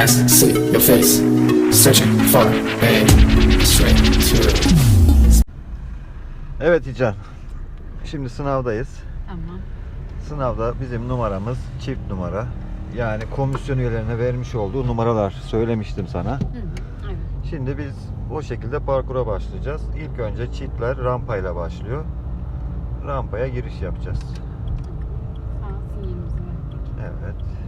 eyes, see your face. Searching for a straight to Evet İcan. Şimdi sınavdayız. Tamam. Sınavda bizim numaramız çift numara. Yani komisyon üyelerine vermiş olduğu numaralar söylemiştim sana. Hı hı. Evet. Şimdi biz o şekilde parkura başlayacağız. İlk önce çiftler rampayla başlıyor. Rampaya giriş yapacağız. Sağ sinyalimizi verdik. Evet.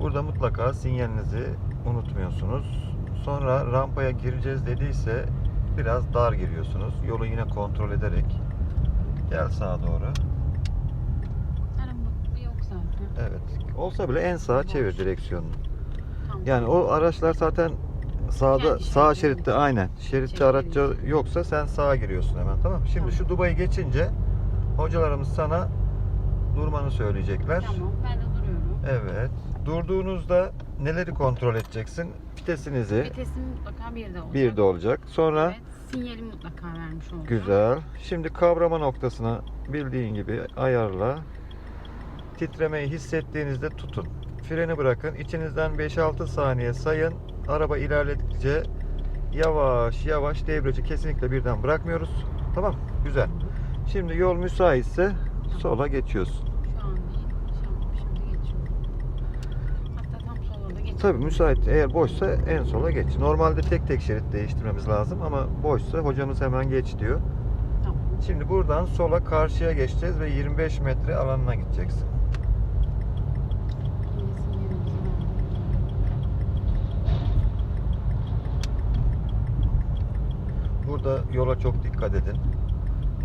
Burada mutlaka sinyalinizi unutmuyorsunuz. Sonra rampaya gireceğiz dediyse biraz dar giriyorsunuz. Yolu yine kontrol ederek gel sağa doğru. Araba yok zaten. Evet. Olsa bile en sağa çevir direksiyonunu. Tamam. Yani o araçlar zaten sağda Kendi sağ şeritte aynen. Şeritte araç yoksa sen sağa giriyorsun hemen tamam mı? Şimdi şu Dubai'yi geçince hocalarımız sana durmanı söyleyecekler. Tamam ben de duruyorum. Evet. Durduğunuzda neleri kontrol edeceksin? Vitesinizi Vitesim mutlaka bir de olacak. bir de olacak. Sonra Evet. Sinyali mutlaka vermiş olacağım. güzel. Şimdi kavrama noktasına bildiğin gibi ayarla. Titremeyi hissettiğinizde tutun. Freni bırakın. İçinizden 5-6 saniye sayın. Araba ilerledikçe yavaş yavaş debriyajı kesinlikle birden bırakmıyoruz. Tamam? Güzel. Şimdi yol müsaitse sola geçiyorsun. Şu an değil. Şu an şimdi geçiyorum. Hatta tam Tabii müsait eğer boşsa en sola geç. Normalde tek tek şerit değiştirmemiz lazım ama boşsa hocamız hemen geç diyor. Tamam. Şimdi buradan sola karşıya geçeceğiz ve 25 metre alanına gideceksin. Burada yola çok dikkat edin.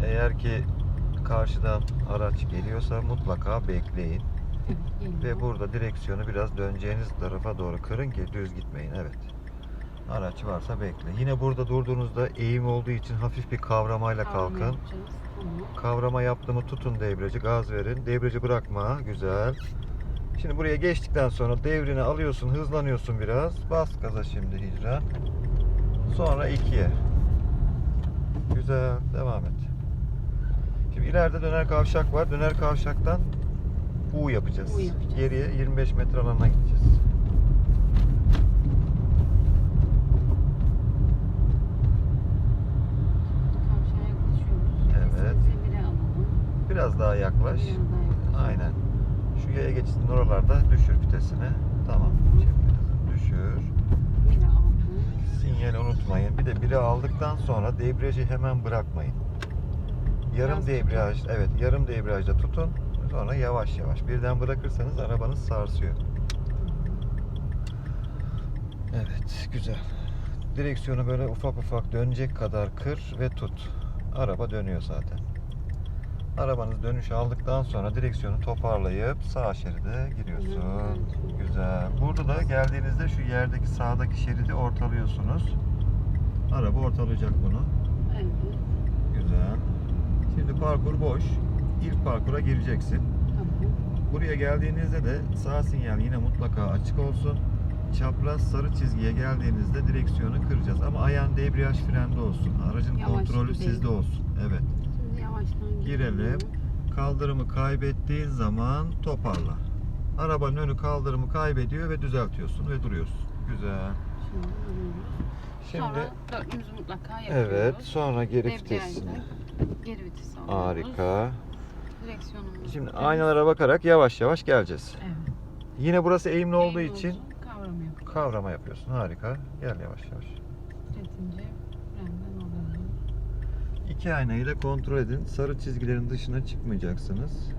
Eğer ki karşıdan araç geliyorsa mutlaka bekleyin. Ve burada direksiyonu biraz döneceğiniz tarafa doğru kırın ki düz gitmeyin. Evet. Araç varsa bekle. Yine burada durduğunuzda eğim olduğu için hafif bir kavramayla Kavrama kalkın. Kavrama yaptığımı tutun debriyajı, gaz verin. Debriyajı bırakma, güzel. Şimdi buraya geçtikten sonra devrini alıyorsun, hızlanıyorsun biraz. Bas gaza şimdi hicran. Sonra ikiye. Güzel, devam et. Şimdi ileride döner kavşak var. Döner kavşaktan U yapacağız. U yapacağız. Geriye 25 metre alana gideceğiz. Evet. Biraz daha yaklaş. Biraz daha yaklaş. Aynen. Şu yaya geçidinin oralarda düşür vitesini. Tamam. Şimdi düşür. Sinyali unutmayın. Bir de biri aldıktan sonra debriyajı hemen bırakmayın. Yarım Biraz debriyaj, evet yarım debriyajda tutun. Sonra yavaş yavaş. Birden bırakırsanız arabanız sarsıyor. Evet, güzel. Direksiyonu böyle ufak ufak dönecek kadar kır ve tut. Araba dönüyor zaten. Arabanız dönüş aldıktan sonra direksiyonu toparlayıp sağ şeride giriyorsun. Güzel. Burada da geldiğinizde şu yerdeki sağdaki şeridi ortalıyorsunuz. Araba ortalayacak bunu. Evet. Güzel. Şimdi parkur boş. İlk parkura gireceksin. Tamam. Buraya geldiğinizde de sağ sinyal yine mutlaka açık olsun. Çapraz sarı çizgiye geldiğinizde direksiyonu kıracağız. Ama ayağın debriyaj frende olsun. Aracın Yavaş kontrolü gidelim. sizde olsun. Evet. Şimdi yavaştan Girelim. Kaldırımı kaybettiğin zaman toparla. Arabanın önü kaldırımı kaybediyor ve düzeltiyorsun ve duruyorsun. Güzel. Şimdi. Şimdi Sonra dörtlümüzü mutlaka yapıyoruz. evet sonra geri Debriyajda vitesini. Geri vites alıyoruz. Harika. Direksiyonumuzu. Şimdi düz. aynalara bakarak yavaş yavaş geleceğiz. Evet. Yine burası eğimli olduğu Eğim için olsun, Kavram yok. kavrama yapıyorsun. Harika. Gel yavaş yavaş. Alalım. İki aynayı da kontrol edin. Sarı çizgilerin dışına çıkmayacaksınız.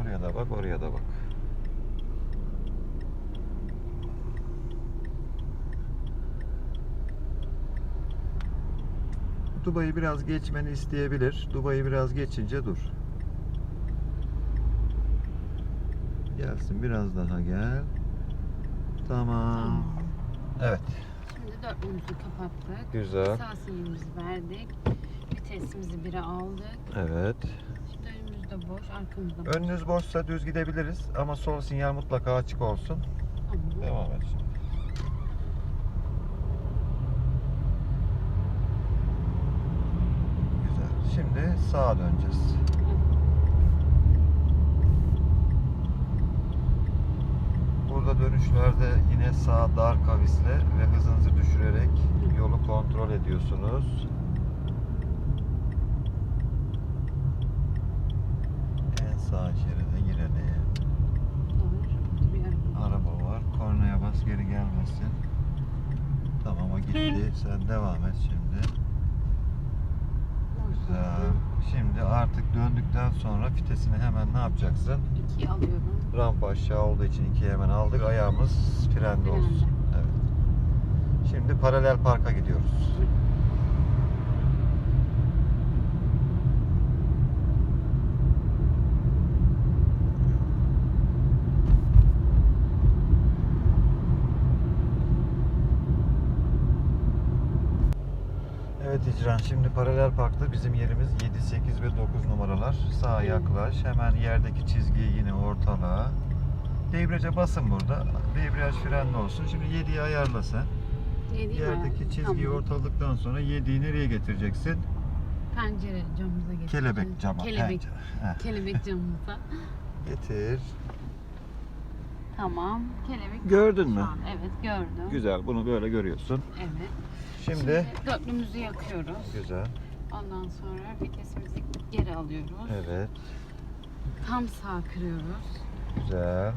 Oraya da bak, oraya da bak. Dubai'yi biraz geçmeni isteyebilir. Dubai'yi biraz geçince dur. Gelsin biraz daha gel. Tamam. Evet. Şimdi dörtlümüzü kapattık. Güzel. Sağ sinyalimizi verdik. Vitesimizi bire aldık. Evet. Şimdi önümüzde boş, arkamızda boş. Önünüz boşsa düz gidebiliriz ama sol sinyal mutlaka açık olsun. Tamam. Devam et şimdi. Güzel. Şimdi sağa döneceğiz. Dönüşlerde yine sağ dar kavisle ve hızınızı düşürerek yolu kontrol ediyorsunuz. En sağ şeride girelim. Araba var. Kornaya bas geri gelmesin. Tamam o gitti. Sen devam et şimdi. Güzel. Şimdi artık döndükten sonra fitesini hemen ne yapacaksın? İkiyi alıyorum. Rampa aşağı olduğu için ikiye hemen aldık. Ayağımız frende olsun. Frende. Evet. Şimdi paralel parka gidiyoruz. Evet İcran şimdi paralel parkta bizim yerimiz 7, 8 ve 9 numaralar. Sağa yaklaş. Hemen yerdeki çizgiyi yine ortala. Debriyaja basın burada. Debriyaj frenli olsun. Şimdi 7'yi ayarla sen. Yediğim Yerdeki ayak. çizgiyi Tamam. ortaladıktan sonra 7'yi nereye getireceksin? Pencere camımıza getir. Kelebek cama. Kelebek, pencere. Heh. kelebek camımıza. Getir. Tamam. Kelebek Gördün şu mü? an. Evet gördüm. Güzel. Bunu böyle görüyorsun. Evet. Şimdi, dörtlümüzü yakıyoruz. güzel. Ondan sonra vitesimizi geri alıyoruz. Evet. Tam sağ kırıyoruz. Güzel.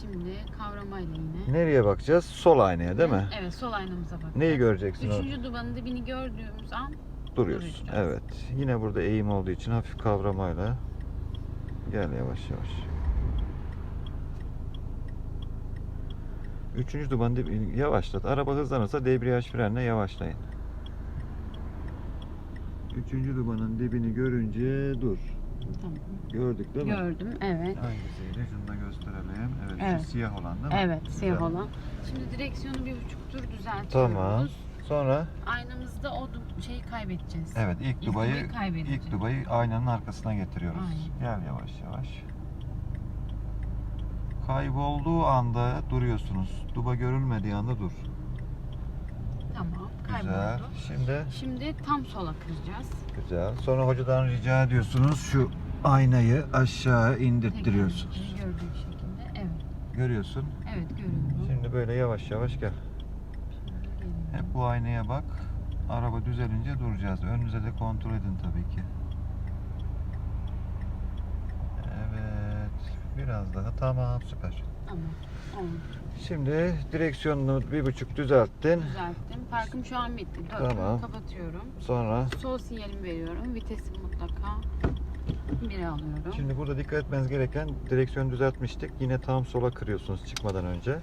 Şimdi kavramayla yine. Nereye bakacağız? Sol aynaya değil mi? Evet sol aynamıza bakacağız. Neyi göreceksin? orada? Üçüncü dubanın dibini gördüğümüz an. Duracağız. Evet. Yine burada eğim olduğu için hafif kavramayla gel yavaş yavaş. Üçüncü duman dib- yavaşlat. Araba hızlanırsa debriyaj frenle yavaşlayın. Üçüncü dumanın dibini görünce dur. tamam. Gördük değil mi? gördüm. Evet. Hangisiydi? Şunu da gösterelim. Evet, Evet. şu siyah olan değil mi? Evet siyah Güzel. olan. Şimdi direksiyonu bir buçuk tur düzeltiyoruz. Tamam. Sonra Aynamızda o şeyi kaybedeceğiz. evet ilk İlk dubayı dubayı ilk dubayı aynanın arkasına getiriyoruz. Aynen. Gel yavaş yavaş. Kaybolduğu anda duruyorsunuz. Duba görülmediği anda dur. Tamam. Güzel. Kayboldu. Şimdi Şimdi tam sola kıracağız. güzel. Sonra hocadan rica ediyorsunuz şu aynayı aşağı indirttiriyorsunuz. Tekrar Gördüğüm şekilde. Evet. Görüyorsun. Evet görüyorum. Şimdi böyle yavaş yavaş gel. Hep bu aynaya bak. Araba düzelince duracağız. Önünüze de kontrol edin tabii ki. Evet. Biraz daha. Tamam süper. Tamam. Oldu. Şimdi direksiyonunu bir buçuk düzelttin. Düzelttim. Parkım şu an bitti. Dörtlüğümü Tamam. kapatıyorum. Sonra Sol sinyalimi veriyorum. Vitesi mutlaka bire alıyorum. şimdi burada dikkat etmeniz gereken direksiyonu düzeltmiştik. Yine tam sola kırıyorsunuz çıkmadan önce.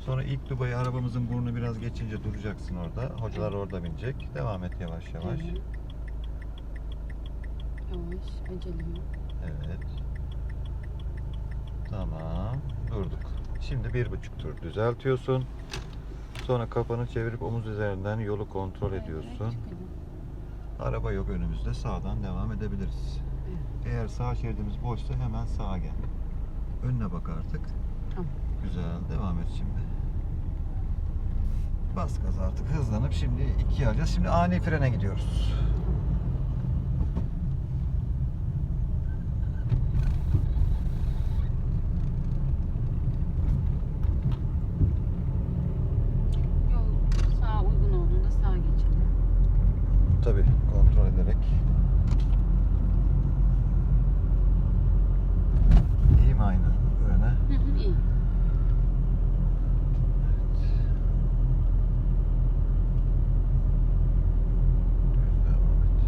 Sonra ilk dubayı arabamızın burnu biraz geçince duracaksın orada. Hocalar orada binecek. Devam et yavaş yavaş. Evet. Yavaş, acele yok. Evet. Tamam. Durduk. Şimdi bir buçuk tur düzeltiyorsun. Sonra kafanı çevirip omuz üzerinden yolu kontrol ediyorsun. Araba yok önümüzde. Sağdan devam edebiliriz. Eğer sağ şeridimiz boşsa hemen sağa gel. Önüne bak artık. Tamam. Güzel. Devam et şimdi. Bas gaz artık hızlanıp şimdi ikiye alacağız. Şimdi ani frene gidiyoruz. Yol sağa uygun olduğunda sağa geçelim. Tabii kontrol ederek. İyi mi aynı öne? Hı hı, iyi. Düz devam et.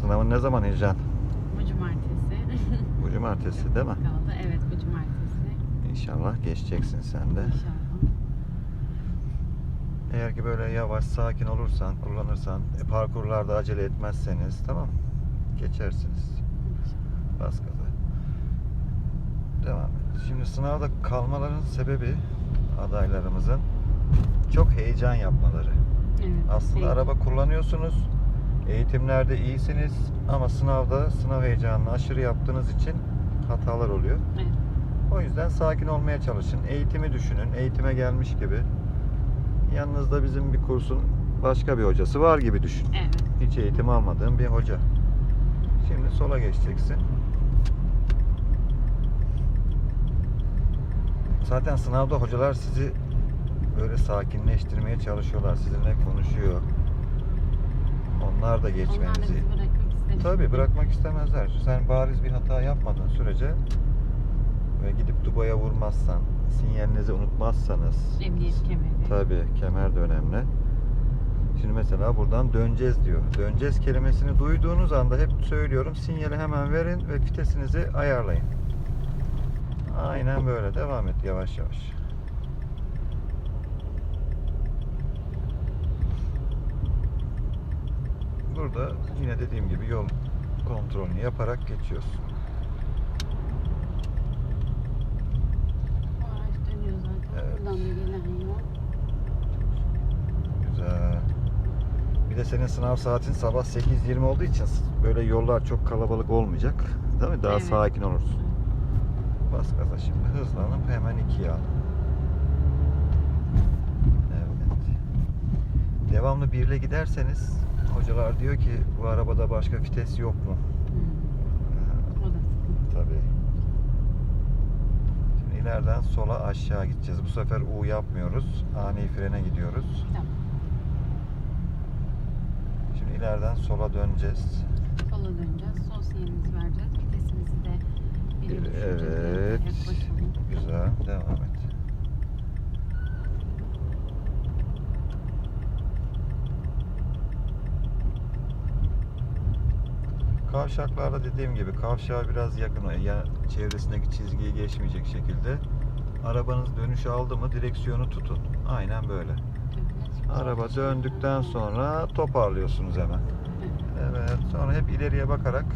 Sınavın ne zaman Hicran? Bu cumartesi. Bu cumartesi değil mi? Kaldı. Evet bu cumartesi. İnşallah geçeceksin sen de. İnşallah. Eğer ki böyle yavaş sakin olursan, kullanırsan, e, parkurlarda acele etmezseniz tamam geçersiniz. Bas gaza. Devam et. Şimdi sınavda kalmaların sebebi adaylarımızın çok heyecan yapmaları. Evet. Aslında iyi. araba kullanıyorsunuz. Eğitimlerde iyisiniz ama sınavda sınav heyecanını aşırı yaptığınız için hatalar oluyor. Evet. O yüzden sakin olmaya çalışın. Eğitimi düşünün. Eğitime gelmiş gibi. Yanınızda bizim bir kursun başka bir hocası var gibi düşün. Evet. Hiç eğitim almadığın bir hoca. Şimdi sola geçeceksin. Zaten sınavda hocalar sizi böyle sakinleştirmeye çalışıyorlar. Sizinle konuşuyor. Onlar da Onlar da geçmenizi bırakmak. Tabii bırakmak istemezler. Sen bariz bir hata yapmadığın sürece ve gidip Dubai'ye vurmazsan, sinyalinizi unutmazsanız Emniyet kemeri. tabii kemer de önemli. Şimdi mesela buradan döneceğiz diyor. Döneceğiz kelimesini duyduğunuz anda hep söylüyorum sinyali hemen verin ve vitesinizi ayarlayın. Aynen böyle devam et yavaş yavaş. Burada yine dediğim gibi yol kontrolünü yaparak. Evet. Da yol. Güzel. Bir de senin sınav saatin sabah 8.20 olduğu için böyle yollar çok kalabalık olmayacak. Değil mi? Daha Evet. sakin olursun. Bas gaza şimdi hızlanıp hemen ikiye al. Evet. Devamlı birle giderseniz hocalar diyor ki bu arabada başka vites yok mu? Hmm. O da sıkıntı. Tabii. Şimdi ileriden sola aşağı gideceğiz. Bu sefer U yapmıyoruz. Ani frene gidiyoruz. Tamam. Şimdi ileriden sola döneceğiz. Sola döneceğiz. Sol sinyalimizi vereceğiz. Vitesimizi de. Evet. Güzel. Devam et. Kavşaklarda dediğim gibi kavşağa biraz yakın ya çevresindeki çizgiyi geçmeyecek şekilde arabanız dönüş aldı mı direksiyonu tutun. Aynen böyle. Araba döndükten sonra toparlıyorsunuz hemen. Evet. Sonra hep ileriye bakarak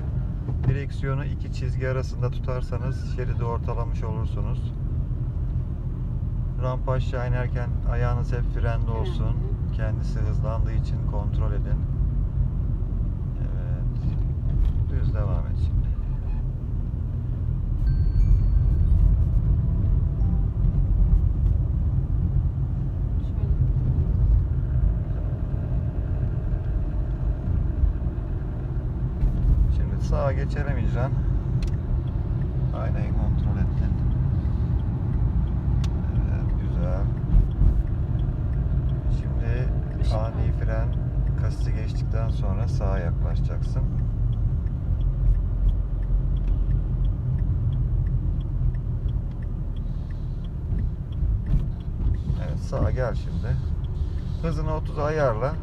direksiyonu iki çizgi arasında tutarsanız şeridi ortalamış olursunuz. Rampa aşağı inerken ayağınız hep frende olsun. Kendisi hızlandığı için kontrol edin. Düz devam et şimdi. Şimdi sağa geçelim İcran. Aynayı kontrol ettin. Evet, güzel. Şimdi ani fren kasisi geçtikten sonra sağa yaklaşacaksın. Evet sağa gel şimdi. Hızını 30'a ayarla.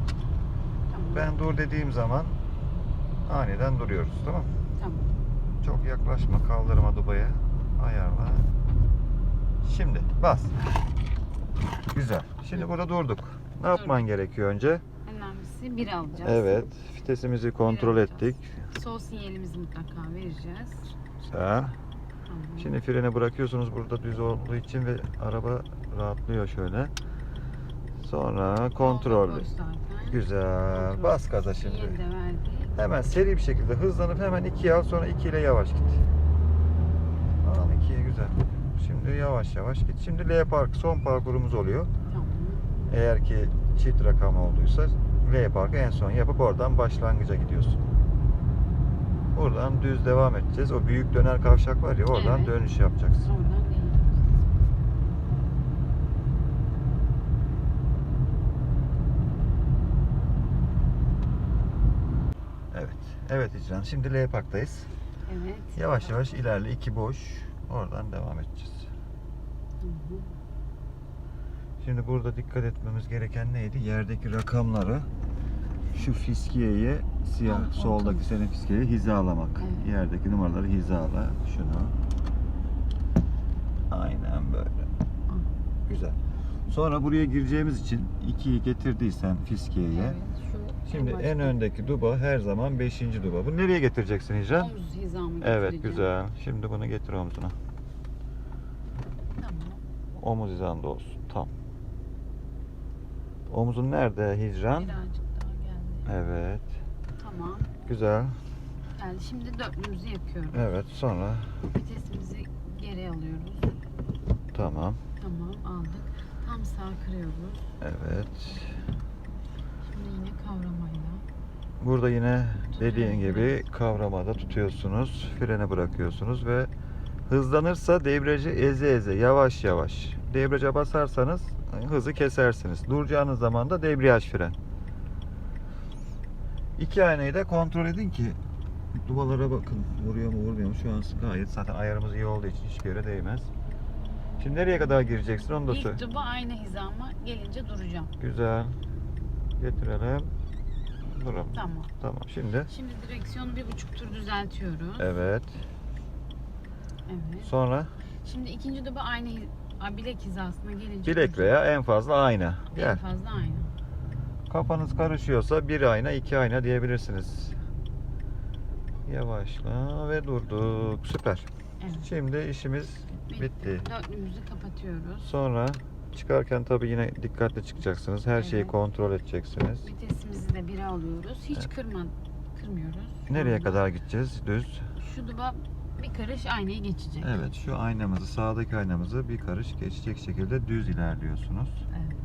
Tamam. Ben dur dediğim zaman aniden duruyoruz tamam? Tamam. Çok yaklaşma kaldırma dubaya. Ayarla. Şimdi bas. Güzel. Şimdi burada durduk. Ne yapman gerekiyor önce? Önemlisi bir alacağız. Evet. Vitesimizi kontrol ettik. Sol sinyalimizi mutlaka vereceğiz. Güzel. Tamam. Şimdi freni bırakıyorsunuz burada düz olduğu için ve araba rahatlıyor şöyle. Sonra kontrol. Güzel. Bas gaza şimdi. Hemen seri bir şekilde hızlanıp hemen 2'ye al sonra 2 ile yavaş git. Al 2'ye güzel. Şimdi yavaş yavaş git. Şimdi L park son parkurumuz oluyor. Tamam. Eğer ki çift rakam olduysa L parkı en son yapıp oradan başlangıca gidiyorsun. Buradan düz devam edeceğiz. O büyük döner kavşak var ya oradan Evet. dönüş yapacaksın. Oradan değil. Evet. İcran. Şimdi L parktayız. Evet. Yavaş yavaş ilerle. iki boş. Oradan devam edeceğiz. Hı hı. Şimdi burada dikkat etmemiz gereken neydi? Yerdeki rakamları şu fiskiyeyi siyah Al, soldaki ortalık. senin fiskiyeyi hizalamak. Evet. Yerdeki numaraları hizala. Şunu. Aynen böyle. Güzel. Sonra buraya gireceğimiz için 2'yi getirdiysen fiskiyeye. Evet. Şimdi en öndeki duba her zaman 5. duba. Bunu nereye getireceksin Hicran? Omuz hizamı Evet getireceğim. güzel. Şimdi bunu getir omzuna. Tamam. Omuz hizanda olsun. Tam. Omuzun nerede Hicran? Birazcık daha geldi. Evet. Tamam. Güzel. Geldi. Şimdi dörtlümüzü yapıyorum. Evet sonra Vitesimizi geri alıyoruz. tamam. Tamam aldık. Tam sağ kırıyoruz. Evet. Kavramayla. Burada yine dediğin gibi kavramada tutuyorsunuz. Frene bırakıyorsunuz ve Hızlanırsa debriyajı eze eze yavaş yavaş. Debriyaja basarsanız hızı kesersiniz. Duracağınız zaman da debriyaj fren. İki aynayı da kontrol edin ki dubalara bakın. Vuruyor mu vurmuyor mu? Şu an gayet zaten ayarımız iyi olduğu için hiçbir yere değmez. Şimdi nereye kadar gireceksin onu da söyle. İlk duba aynı hizama gelince duracağım. Güzel. Getirelim. Duralım. Tamam. Tamam şimdi. Şimdi direksiyonu bir buçuk tur düzeltiyoruz. Evet. Evet. Sonra Şimdi ikinci duba aynı bilek hizasına gelince bilek veya en fazla ayna. en Gel. fazla aynı. Kafanız karışıyorsa bir ayna iki ayna diyebilirsiniz. Yavaşla ve durduk. Süper. Evet. Şimdi işimiz bitti. Dörtlüğümüzü kapatıyoruz. Sonra çıkarken tabii yine dikkatli çıkacaksınız. Her şeyi Evet. kontrol edeceksiniz. Vitesimizi de bire alıyoruz. Hiç kırma, kırmıyoruz. Şu Nereye anda. kadar gideceğiz? Düz. Şu duba bir karış aynayı geçecek. Evet şu aynamızı sağdaki aynamızı bir karış geçecek şekilde düz ilerliyorsunuz. Evet.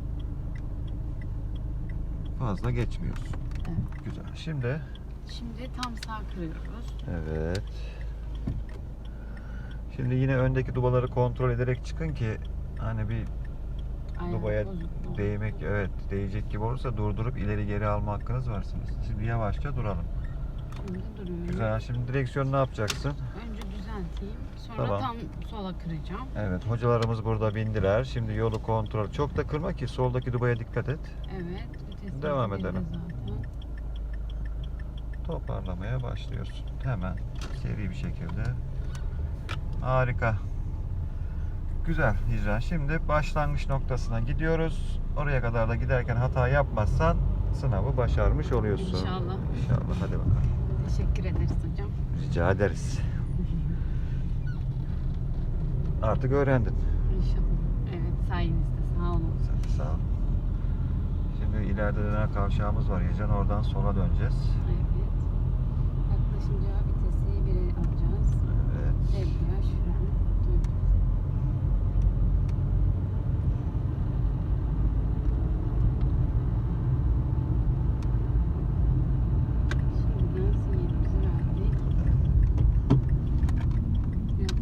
Fazla geçmiyoruz. Evet. Güzel. Şimdi Şimdi tam sağ kırıyoruz. evet. Şimdi yine öndeki dubaları kontrol ederek çıkın ki hani bir Bozuk mu? değmek evet değecek gibi olursa durdurup ileri geri alma hakkınız var. Şimdi yavaşça duralım. Şimdi duruyorum. Güzel. Şimdi direksiyonu ne yapacaksın? Önce düzelteyim. Sonra Tamam. tam sola kıracağım. Evet hocalarımız burada bindiler. Şimdi yolu kontrol. Çok da kırma ki soldaki dubaya dikkat et. Evet. Vites Devam edelim. zaten. Toparlamaya başlıyorsun. Hemen seri bir şekilde. Harika. Güzel Hicran. Şimdi başlangıç noktasına gidiyoruz. Oraya kadar da giderken hata yapmazsan sınavı başarmış oluyorsun. İnşallah. İnşallah. Hadi bakalım. Teşekkür ederiz hocam. Rica ederiz. Artık öğrendin. İnşallah. Evet sayenizde sağ olun. Sen de sağ ol. Şimdi ileride dönen kavşağımız var Hicran. Oradan sola döneceğiz. Evet. Yaklaşınca vitesi bire alacağız. Evet. Debriyaj, fren. Dur. Şimdiden sinyalimizi verdik. Biraz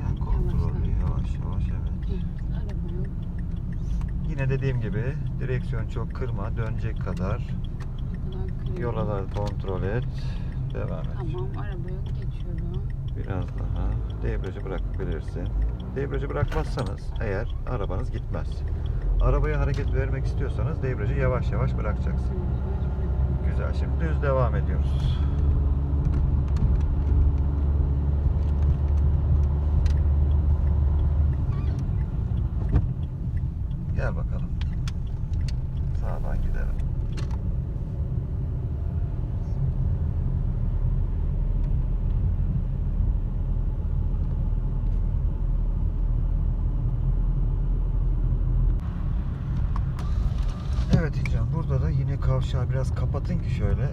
Yani hızlı, kontrollü yavaşla. yavaş yavaş evet. Evet, Araba yok. Yine dediğim gibi direksiyon çok kırma, dönecek kadar. Ne kadar kırıyor. Yola da kontrol et. Devam et. Tamam, araba yok. Geçiyorum. Biraz daha. Debriyajı bırakabilirsin. Debriyajı bırakmazsanız eğer arabanız gitmez. Arabaya hareket vermek istiyorsanız debriyajı yavaş yavaş bırakacaksın. Güzel. Şimdi düz devam ediyoruz. Gel bakalım. Sağdan gidelim. Evet İlcan burada da yine kavşağı biraz kapatın ki şöyle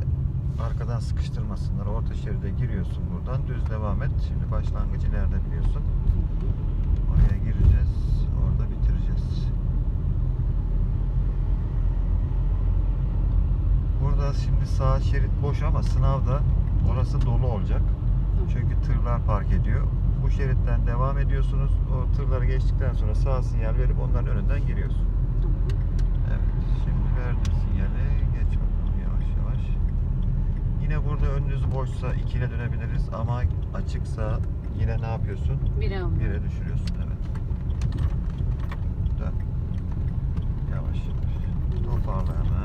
arkadan sıkıştırmasınlar. Orta şeride giriyorsun buradan düz devam et. Şimdi başlangıç ileride biliyorsun. Oraya gireceğiz. Orada bitireceğiz. Burada şimdi sağ şerit boş ama sınavda orası dolu olacak. Çünkü tırlar park ediyor. Bu şeritten devam ediyorsunuz. O tırları geçtikten sonra sağ sinyal verip onların önünden giriyorsun. Evet. Şimdi verdim sinyali. Geç bakalım yavaş yavaş. Yine burada önünüz boşsa ikiyle dönebiliriz ama açıksa yine ne yapıyorsun? Bire alıyorum. Bire düşürüyorsun evet. Dön. Yavaş yavaş. Toparla hemen.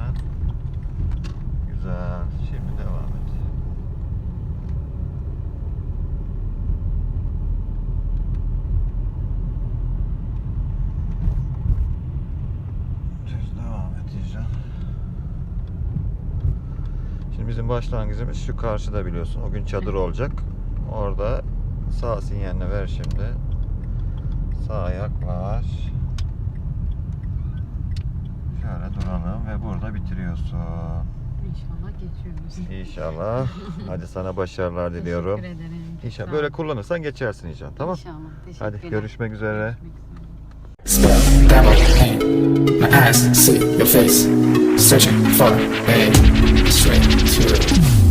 Güzel. Şimdi devam et. Düz devam et. Şimdi bizim başlangıcımız şu karşıda biliyorsun. O gün çadır olacak. Orada sağ sinyalini ver şimdi. Sağa yaklaş. Şöyle duralım ve burada bitiriyorsun. İnşallah geçiyoruz. İnşallah. Hadi sana başarılar diliyorum. Teşekkür ederim. Çok İnşallah sağ böyle olun. kullanırsan geçersin inşallah. Tamam? İnşallah. Hadi Teşekkürler. görüşmek üzere. Görüşmek üzere. Spell download pain. My eyes see your face. Searching for a straight to